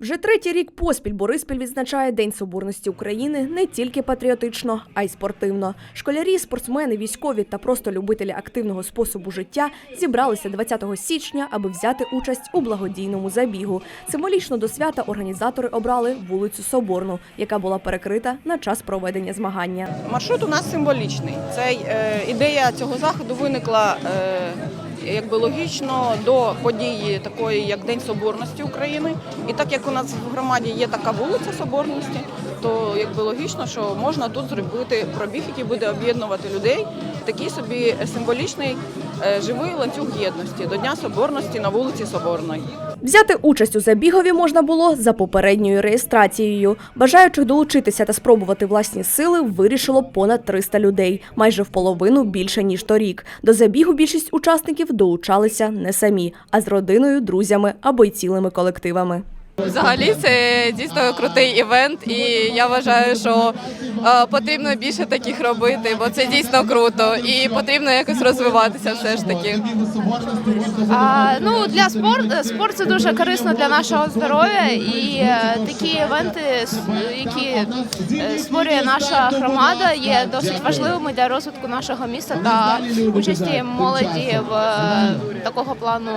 Вже третій рік поспіль Бориспіль відзначає День Соборності України не тільки патріотично, а й спортивно. Школярі, спортсмени, військові та просто любителі активного способу життя зібралися 20 січня, аби взяти участь у благодійному забігу. Символічно до свята організатори обрали вулицю Соборну, яка була перекрита на час проведення змагання. Маршрут у нас символічний. Це е, ідея цього заходу виникла е, якби логічно до події такої, як День Соборності України. І так як у нас в громаді є така вулиця Соборності, то якби логічно, що можна тут зробити пробіг, який буде об'єднувати людей. Такий собі символічний живий ланцюг єдності до Дня Соборності на вулиці Соборної. Взяти участь у забігові можна було за попередньою реєстрацією. Бажаючих долучитися та спробувати власні сили вирішило понад 300 людей, майже в половину більше ніж торік. До забігу більшість учасників долучалися не самі, а з родиною, друзями або й цілими колективами. Взагалі це дійсно крутий івент, і я вважаю, що е, потрібно більше таких робити, бо це дійсно круто, і потрібно якось розвиватися все ж таки. А, ну для спорт спорт це дуже корисно для нашого здоров'я, і е, такі івенти, які е, створює наша громада, є досить важливими для розвитку нашого міста та участі молоді в такого плану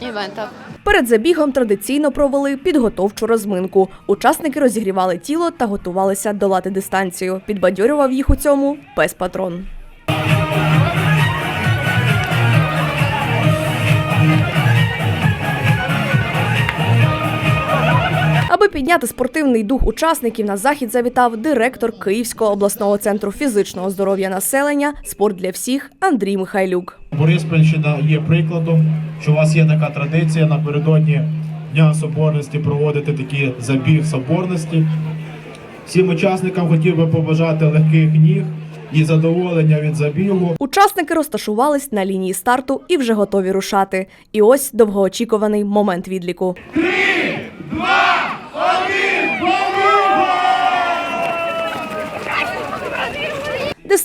івентах. Перед забігом традиційно провели підготовчу розминку. Учасники розігрівали тіло та готувалися долати дистанцію. Підбадьорював їх у цьому пес патрон. Підняти спортивний дух учасників, на захід завітав директор Київського обласного центру фізичного здоров'я населення Спорт для всіх Андрій Михайлюк. Бориспільщина є прикладом, що у вас є така традиція напередодні Дня Соборності проводити такий забіг соборності. Всім учасникам хотів би побажати легких ніг і задоволення від забігу. Учасники розташувались на лінії старту і вже готові рушати. І ось довгоочікуваний момент відліку.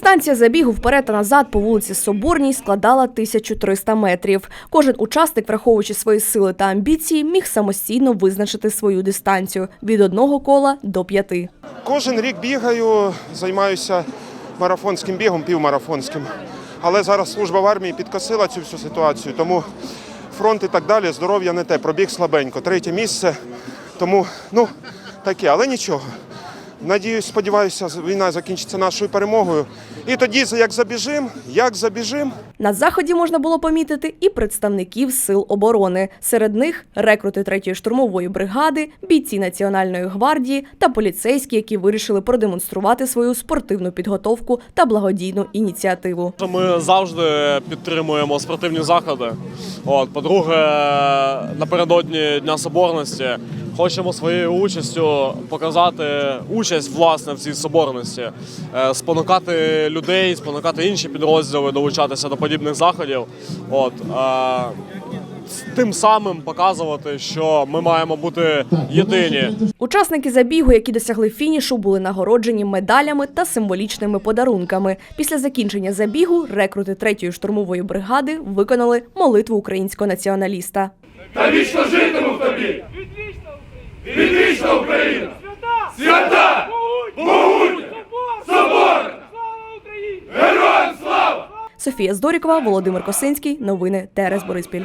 Дистанція забігу вперед та назад по вулиці Соборній складала 1300 метрів. Кожен учасник, враховуючи свої сили та амбіції, міг самостійно визначити свою дистанцію від одного кола до п'яти. Кожен рік бігаю, займаюся марафонським бігом, півмарафонським. Але зараз служба в армії підкосила цю всю ситуацію, тому фронт і так далі, здоров'я не те, пробіг слабенько. Третє місце. Тому, ну, таке, але нічого. Надіюсь, сподіваюся, війна закінчиться нашою перемогою. І тоді, як забіжим, як забіжим, На заході можна було помітити і представників сил оборони. Серед них рекрути 3-ї штурмової бригади, бійці Національної гвардії та поліцейські, які вирішили продемонструвати свою спортивну підготовку та благодійну ініціативу. Ми завжди підтримуємо спортивні заходи. От, по-друге, напередодні Дня Соборності хочемо своєю участю показати участь власне в цій соборності, е, спонукати людей, спонукати інші підрозділи долучатися до подібних заходів. От, е, тим самим показувати, що ми маємо бути єдині. Учасники забігу, які досягли фінішу, були нагороджені медалями та символічними подарунками. Після закінчення забігу рекрути 3-ї штурмової бригади виконали молитву українського націоналіста. Та вічно житиму в тобі! Відвічна Україна! Свята! Могутня! Соборна! Героям слава! Софія Здорікова, Володимир Косинський. Новини ТРС Бориспіль.